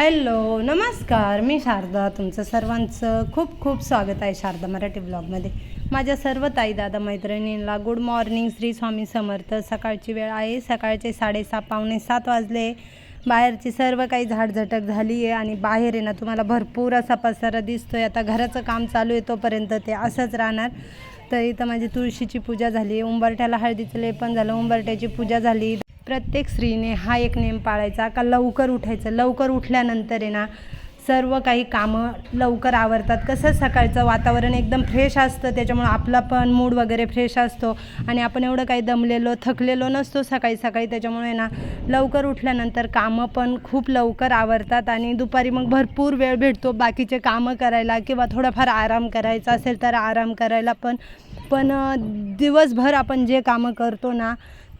Hello नमस्कार. मी शारदा तुमचं सर्वांचं खूप खूप स्वागत आहे शारदा मराठी ब्लॉगमध्ये. माझ्या सर्व ताई दादा मैत्रिणींना गुड मॉर्निंग श्री स्वामी समर्थ. सकाळची वेळ आहे. सकाळचे साडेसहा पावणे सात वाजले. बाहेरची सर्व काही झाडझटक झाली आहे आणि बाहेर आहे ना तुम्हाला भरपूर असा पसारा आहे आता घराचं काम चालू आहे तोपर्यंत ते असंच राहणार. तर इथं माझी तुळशीची पूजा झाली. उंबरठ्याला हळदीचं लेपन झालं. उंबरठ्याची पूजा झाली. प्रत्येक स्त्रीने हा एक नेम पाळायचा का लवकर उठायचं? लवकर उठल्यानंतर आहे ना सर्व काही कामं लवकर आवरतात. कसं सकाळचं वातावरण एकदम फ्रेश असतं त्याच्यामुळं आपला पण मूड वगैरे फ्रेश असतो आणि आपण एवढं काही दमलेलो थकलेलो नसतो सकाळी सकाळी. त्याच्यामुळे ना लवकर उठल्यानंतर कामं पण खूप लवकर आवरतात आणि दुपारी मग भरपूर वेळ भेटतो. बाकीचे कामं करायला किंवा थोडाफार आराम करायचा असेल तर आराम करायला पण. पण दिवसभर आपण जे कामं करतो ना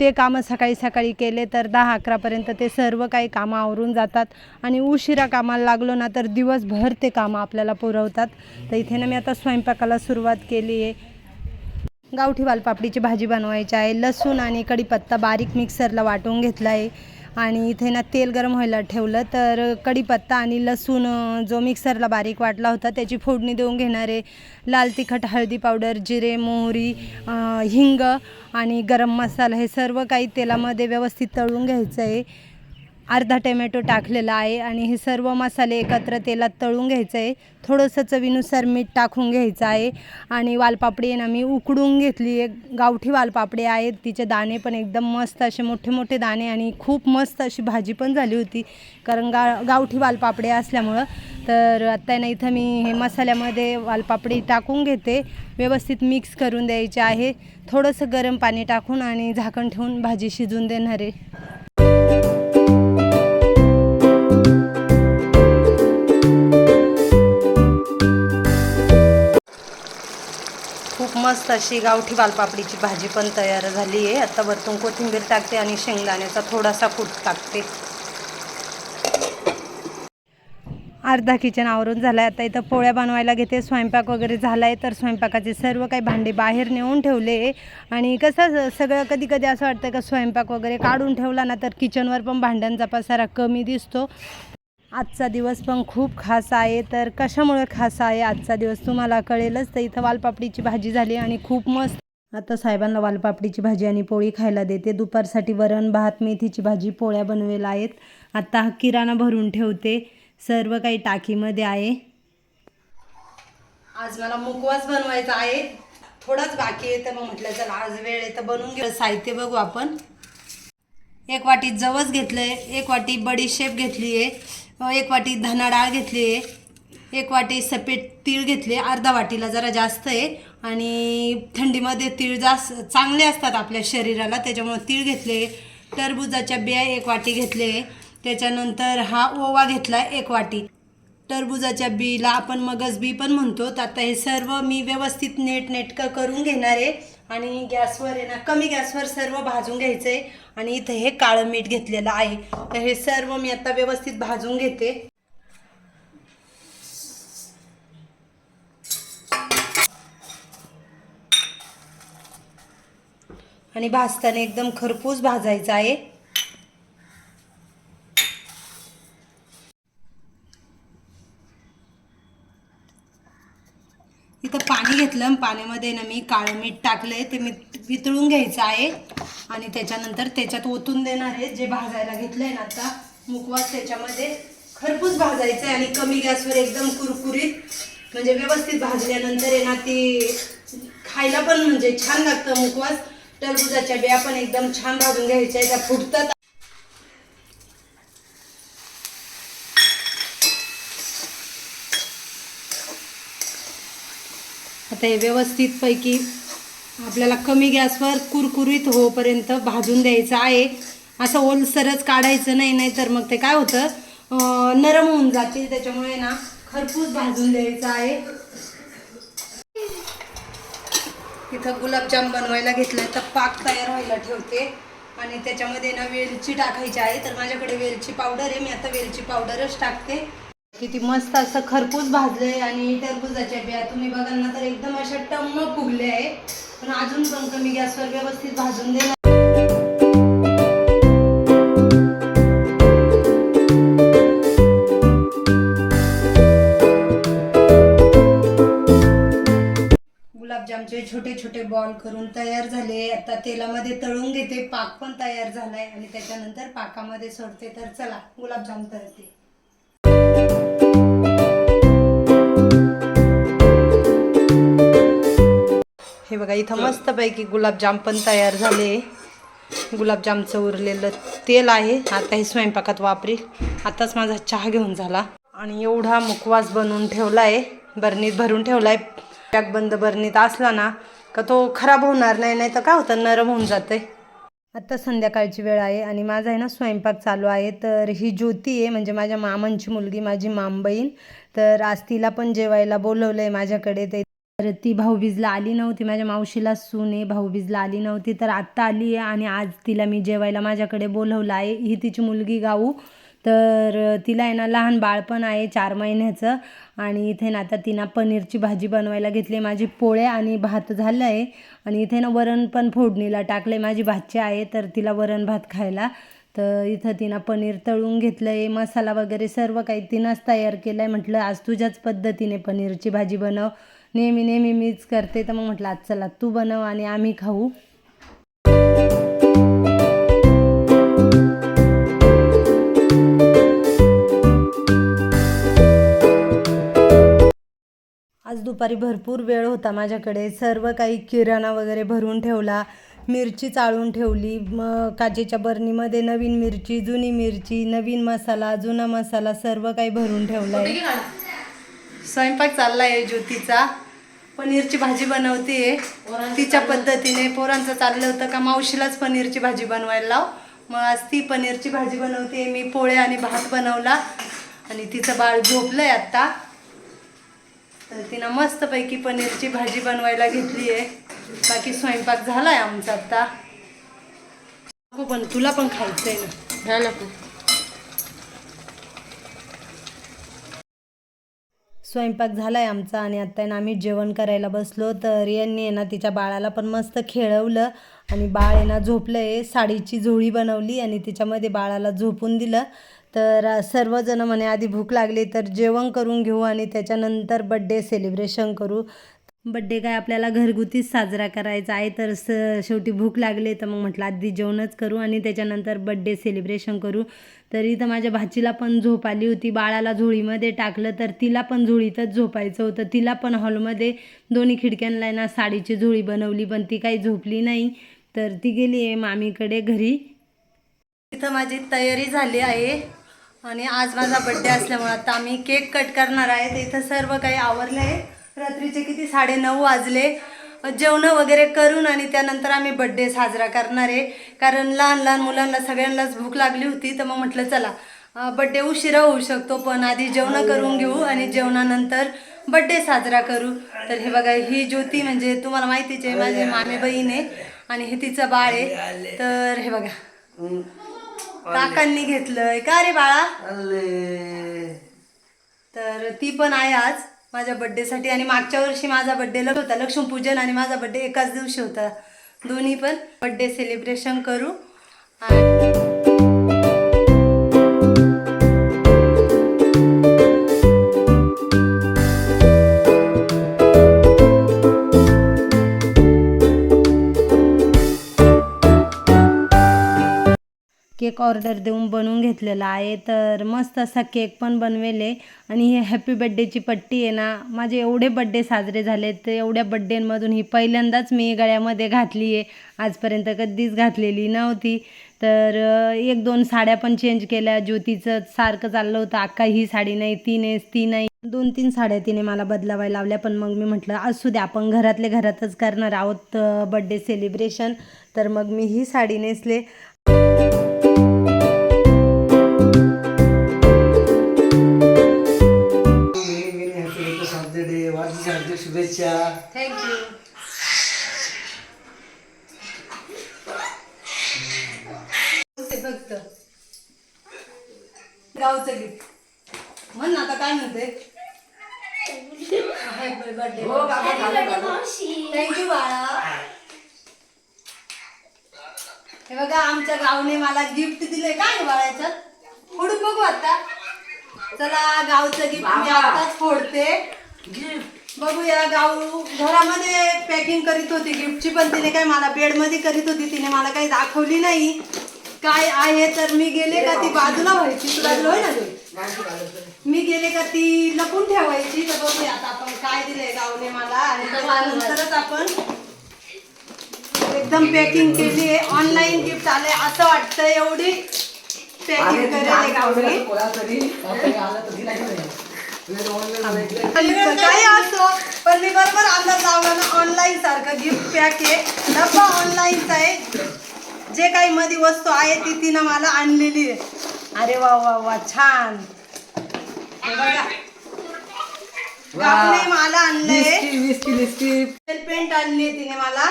ते कामं सकाळी सकाळी केले तर दहा अकरापर्यंत ते सर्व काही कामं आवरून जातात. आणि उशिरा कामाला लागलो ना तर दिवसभर ते कामं आपल्याला पुरवतात. तर इथे ना मी आता स्वयंपाकाला सुरुवात केली आहे. गावठी वालपापडीची भाजी बनवायची आहे. लसूण आणि कढीपत्ता बारीक मिक्सरला वाटून घेतला आहे. आणि इथे ना तेल गरम व्हायला ठेवलं तर कढीपत्ता आणि लसूण जो मिक्सरला बारीक वाटला होता त्याची फोडणी देऊन घेणार आहे. लाल तिखट हळदी पावडर जिरे मोहरी हिंग आणि गरम मसाला हे सर्व काही तेलामध्ये व्यवस्थित तळून घ्यायचं आहे. अर्धा टोमॅटो टाकलेला आहे आणि हे सर्व मसाले एकत्र तेलात तळून घ्यायचं आहे. थोडंसं चवीनुसार मीठ टाकून घ्यायचं आहे. आणि वालपापडी ना मी उकडून घेतली एक गावठी वालपापडी आहेत. तिचे दाणे पण एकदम मस्त असे मोठे मोठे दाणे आणि खूप मस्त अशी भाजी पण झाली होती. कारण गा गावठी वालपापडी असल्यामुळं. तर आत्ता ना इथं मी हे मसाल्यामध्ये वालपापडी टाकून घेते. व्यवस्थित मिक्स करून द्यायचे आहे. थोडंसं गरम पाणी टाकून आणि झाकण ठेवून भाजी शिजून देणार आहे. मस्त अशी गावठी वालपापडीची भाजी पण तयार झाली आहे. आता वरतून कोथिंबीर टाकते आणि शेंगदाण्याचा थोडासा कूट टाकते. अर्धा किचन आवरून झाला आहे आता इथं पोळ्या बनवायला घेते. स्वयंपाक वगैरे झाला आहे तर स्वयंपाकाचे सर्व काही भांडे बाहेर नेऊन ठेवले आणि कसं सगळं कधी कधी असं वाटतं का स्वयंपाक वगैरे काढून ठेवला ना तर किचनवर पण भांड्यांचा पसारा कमी दिसतो. आजचा दिवस पण खूप खास आहे. तर कशामुळे खास आहे आजचा दिवस तुम्हाला कळेलच. तर इथं वालपापडीची भाजी झाली आणि खूप मस्त. आता साहेबांना वालपापडीची भाजी आणि पोळी खायला देते. दुपारसाठी वरण भात मेथीची भाजी पोळ्या बनवेला आहेत. आता हा किराणा भरून ठेवते. सर्व काही टाकीमध्ये आहे. आज मला मुकवास बनवायचा आहे. थोडाच बाकी आहे तर मग म्हटलं चला आज वेळ आहे तर बनवून घेऊ. साहित्य बघू आपण. एक वाटी जवस घेतलंय. एक वाटी बडीशेप घेतली आहे एक वाटी धना डाळ घेतली आहे. एक वाटी सफेद तीळ घेतले अर्धा वाटीला जरा जास्त आहे. आणि थंडीमध्ये तीळ जास्त चांगले असतात आपल्या शरीराला त्याच्यामुळे तीळ घेतले टरबुजाच्या बिया एक वाटी घेतले त्याच्यानंतर हा ओवा घेतला एक वाटी. टरबुजाच्या बीला आपण मगज बी पण म्हणतो. तर आता हे सर्व मी व्यवस्थित नेट नेटकं करून घेणार आहे. आणि गॅसवर आहे ना कमी गॅसवर सर्व भाजून घ्यायचं आहे आणि इथं हे काळं मीठ घेतलेलं आहे. तर हे सर्व मी आता व्यवस्थित भाजून घेते. आणि भाजताना एकदम खरपूस भाजायचं आहे इथं पाणी घेतलं पाण्यामध्ये ना मी काळं मीठ टाकलंय ते मी वितळून घ्यायचं आहे. आणि त्याच्यानंतर त्याच्यात ओतून देणार आहे जे भाजायला घेतलंय ना आता मुकवास त्याच्यामध्ये. खरपूस भाजायचं आहे आणि कमी गॅसवर एकदम कुरकुरीत म्हणजे व्यवस्थित भाजल्यानंतर आहे ना ती खायला पण म्हणजे छान लागतं मुकवास टरबुजाच्या बिया पण एकदम छान भाजून घ्यायच्या त्या फुटतात. आता हे व्यवस्थितपैकी आपल्याला कमी गॅसवर कुरकुरीत होईपर्यंत भाजून द्यायचं आहे. असं ओलसरच काढायचं नाही नाही तर मग ते काय होतं? नरम होऊन जातील त्याच्यामुळे ना खरपूस भाजून द्यायचं आहे. इथं गुलाबजाम बनवायला घेतलं तर पाक तयार व्हायला ठेवते. आणि त्याच्यामध्ये ना वेलची टाकायची आहे. तर माझ्याकडे वेलची पावडर आहे. मी आता वेलची पावडरच टाकते. किती मस्त असं खरपूस भाजलंय आणि टरबुजाच्या बिया. तुम्ही बघांना तर एकदम अशा टम्म फुगले आहे पण अजून पण कमी गॅसवर व्यवस्थित भाजून देणार. गुलाबजामचे छोटे छोटे बॉल करून तयार झाले. आता तेलामध्ये तळून घेते. पाक पण तयार झालाय आणि त्याच्यानंतर पाकामध्ये सोडते. तर चला गुलाबजाम करते हे बघा इथं मस्तपैकी गुलाबजाम पण तयार झाले. गुलाबजामचं उरलेलं तेल आहे. आता हे स्वयंपाकात वापरील. आताच माझा चहा घेऊन झाला. आणि एवढा मुखवास बनवून ठेवला आहे बरणीत भरून ठेवला आहे पॅक बंद बरणीत असला ना का तो खराब होणार नाही नाही तर काय होतं? नरम होऊन जाते आत्ता संध्याकाळची वेळ आहे आणि माझा आहे ना स्वयंपाक चालू आहे. तर ही ज्योती आहे म्हणजे माझ्या मामांची मुलगी माझी मामबहीण. तर आज तिला पण जेवायला बोलवलं आहे माझ्याकडे. ते तर ती भाऊबीजला आली नव्हती माझ्या मावशीला सून आहे भाऊबीजला आली नव्हती. तर आत्ता आली आहे आणि आज तिला मी जेवायला माझ्याकडे बोलवलं आहे. ही तिची मुलगी गाऊ. तर तिला आहे ना लहान बाळ पण आहे चार महिन्याचं. आणि इथे ना आता तिनं पनीरची भाजी बनवायला घेतली. माझी पोळ्या आणि भात झालं आहे आणि इथे ना वरण पण फोडणीला टाकले माझी भाची आहे तर तिला वरण भात खायला. तर इथं तिनं पनीर तळून घेतलं आहे मसाला वगैरे सर्व काही तिनंच तयार केलं आहे म्हटलं आज तुझ्याच पद्धतीने पनीरची भाजी बनव. नेहमी नेहमी मीच करते तर मग म्हटलं आज चला तू बनव आणि आम्ही खाऊ. आज दुपारी भरपूर वेळ होता माझ्याकडे. सर्व काही किराणा वगैरे भरून ठेवला मिरची चाळून ठेवली मग काचेच्या बरणीमध्ये नवीन मिरची जुनी मिरची नवीन मसाला जुना मसाला सर्व काही भरून ठेवला आहे स्वयंपाक चालला आहे ज्योतीचा. पनीरची भाजी बनवते तिच्या पद्धतीने पोरांचं चाललं होतं का मावशीलाच पनीरची भाजी बनवायला लाव. मग आज ती पनीरची भाजी बनवते मी पोळे आणि भात बनवला. आणि तिचं बाळ झोपलंय आत्ता. तर तिनं मस्तपैकी पनीरची भाजी बनवायला घेतली आहे बाकी स्वयंपाक झालाय आमचा आता हो पण तुला पण खायचंय ना. हा स्वयंपाक झाला आहे आमचा आणि आत्ता आहे ना आम्ही जेवण करायला बसलो. तर यांनी आहे ना तिच्या बाळाला पण मस्त खेळवलं आणि बाळ आहे ना झोपलं आहे साडीची झोळी बनवली आणि तिच्यामध्ये बाळाला झोपून दिलं. तर सर्वजणं सर्वजण म्हणे आधी भूक लागली तर जेवण करून घेऊ आणि त्याच्यानंतर बड्डे सेलिब्रेशन करू. बड्डे काय आपल्याला घरगुतीच साजरा करायचा आहे. तर स शेवटी भूक लागली तर मग म्हटलं आधी जेवणच करू आणि त्याच्यानंतर बड्डे सेलिब्रेशन करू. तर इथं माझ्या भाचीला पण झोप आली होती. बाळाला झोळीमध्ये टाकलं तर तिला पण झोळीतच झोपायचं होतं. तिला पण हॉलमध्ये दोन्ही खिडक्यांना ना साडीची झोळी बनवली पण ती काही झोपली नाही. तर ती गेली आहे मामीकडे घरी. इथं माझी तयारी झाली आहे आणि आज माझा बड्डे असल्यामुळे आता आम्ही केक कट करणार आहे. तर इथं सर्व काही आवरलं आहे रात्रीचे किती? साडेनऊ वाजले. जेवणं वगैरे करून आणि त्यानंतर आम्ही बड्डे साजरा करणार आहे. कारण लहान लहान मुलांना सगळ्यांनाच भूक लागली होती तर मग म्हटलं चला बड्डे उशिरा होऊ शकतो पण आधी जेवणं करून घेऊ आणि जेवणानंतर बड्डे साजरा करू. तर हे बघा ही ज्योती म्हणजे तुम्हाला माहितीच आहे माझी मामी बहीण आहे आणि हे तिचं बाळ आहे. तर हे बघा काकांनी घेतलंय का रे बाळा? तर ती पण आहे आज. माझ्या बड्डेसाठी आणि मागच्या वर्षी माझा बड्डे लग होता. लक्ष्मीपूजन आणि माझा बड्डे एकाच दिवशी होता. दोन्ही पण बड्डे सेलिब्रेशन करू. आणि केक ऑर्डर देऊन बनवून घेतलेला आहे. तर मस्त असा केक पण बनवेले. आणि हे हॅपी बड्डेची पट्टी आहे ना माझे एवढे बड्डे साजरे झाले तर एवढ्या बड्डेंमधून ही पहिल्यांदाच मी गळ्यामध्ये घातली आहे. आजपर्यंत कधीच घातलेली नव्हती. तर एक दोन साड्या पण चेंज केल्या. ज्योतीचं सारखं चाललं होतं. अक्का ही साडी नाही ती नेस ती नाही. दोन तीन साड्या तिने मला बदलावायला लावल्या. पण मग मी म्हटलं असू द्या आपण घरातले घरातच करणार आहोत बड्डे सेलिब्रेशन तर मग मी ही साडी नेसले. शुभेच्छा. थँक्यू फक्त गावचं गिफ्ट म्हण ना आता काय म्हणते? थँक्यू बाळा. हे बघा आमच्या गावने मला गिफ्ट दिले. काय बाळा याच्यात? फोडून बघू आता. चला गावचं गिफ्ट मी आताच फोडते. बघूया गाऊ घरामध्ये पॅकिंग करीत होती गिफ्टची पण तिने काय मला बेडमध्ये करीत होती तिने मला काही दाखवली नाही. काय आहे तर मी गेले का ती बाजूला व्हायची? तुला होय ना ती? मी गेले का ती लपून ठेवायची? तर बघूया आता आपण काय दिलंय गावने मला आणि त्याच्यानंतरच आपण एकदम पॅकिंग केली आहे. ऑनलाईन गिफ्ट आले असं वाटतं एवढी पॅकिंग करेल गावने काही असो पण मी बरोबर अंदाज लावला ना ऑनलाईन सारखं गिफ्ट पॅक आहे. डब्बा ऑनलाईनचा आहे. जे काही मध्ये वस्तू आहे ती तिनं मला आणलेली आहे. अरे वा वा वा छान. हे बघा. गावने मला आणलंय. पेंट आणली तिने मला.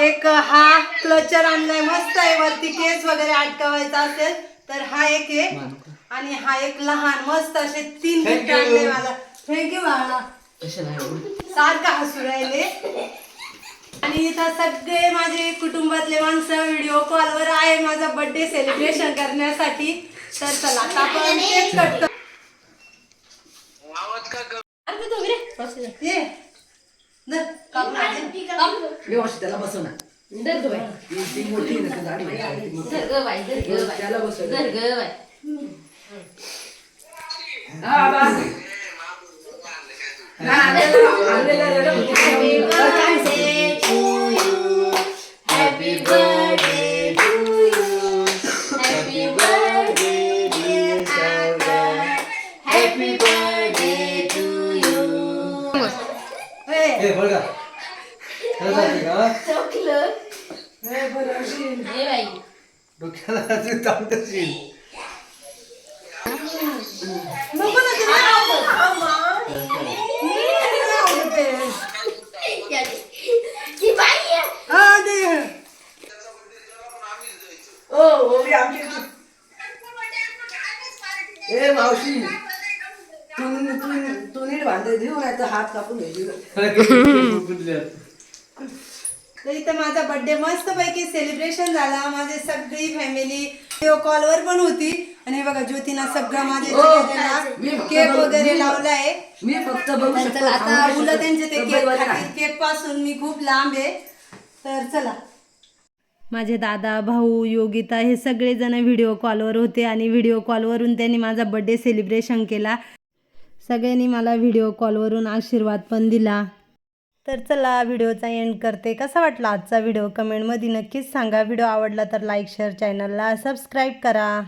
एक हा क्लचर आणलाय. मस्त आहे. वरती केस वगैरे अटकवायचा असेल तर हा एक आहे. आणि हा एक लहान मस्त असे तीन Thank गिफ्ट you. आणले मला. थँक्यू बाळा? सारखं हसू राहिले. आणि इथं सगळे माझे कुटुंबातले माणसं व्हिडिओ कॉलवर आहे माझा बर्थडे सेलिब्रेशन करण्यासाठी. तर चला आता आपण केक कट कर. ये. धर, कापून आण. व्यवस्थित त्याला बसव ना ती- ती मोठी आहे ना, ती दाढी आहे. ती मोठी. त्याला बसव. डोक्याला अजून ताप देशील. नको ना तुला ए मावशी तू भांडे देऊ नाही तर हात कापून तर इथं माझा बर्थडे मस्त पैकी सेलिब्रेशन झाला. माझे सगळी फॅमिली व्हिडिओ कॉलवर पण होती. आणि हे बघा ज्योतीनं सगळं माझ्या मी चेहऱ्याला फक्त केक वगैरे मी- लावलाय. मी फक्त बघू तर शकतो चला आता थांबू मुलं शकतो. त्यांचे ते तर केक बघ, खातील. केकपासून मी खूप लांब आहे. तर चला. माझे दादा भाऊ योगिता हे सगळेजण व्हिडिओ कॉलवर होते आणि व्हिडिओ कॉलवरून त्यांनी माझा बड्डे सेलिब्रेशन केला. सगळ्यांनी मला व्हिडिओ कॉलवरून आशीर्वाद पण दिला. तर चला व्हिडिओचा एंड करते. कसा वाटला आजचा व्हिडिओ कमेंटमध्ये नक्कीच सांगा. व्हिडिओ आवडला तर लाईक शेअर चॅनलला सबस्क्राईब करा.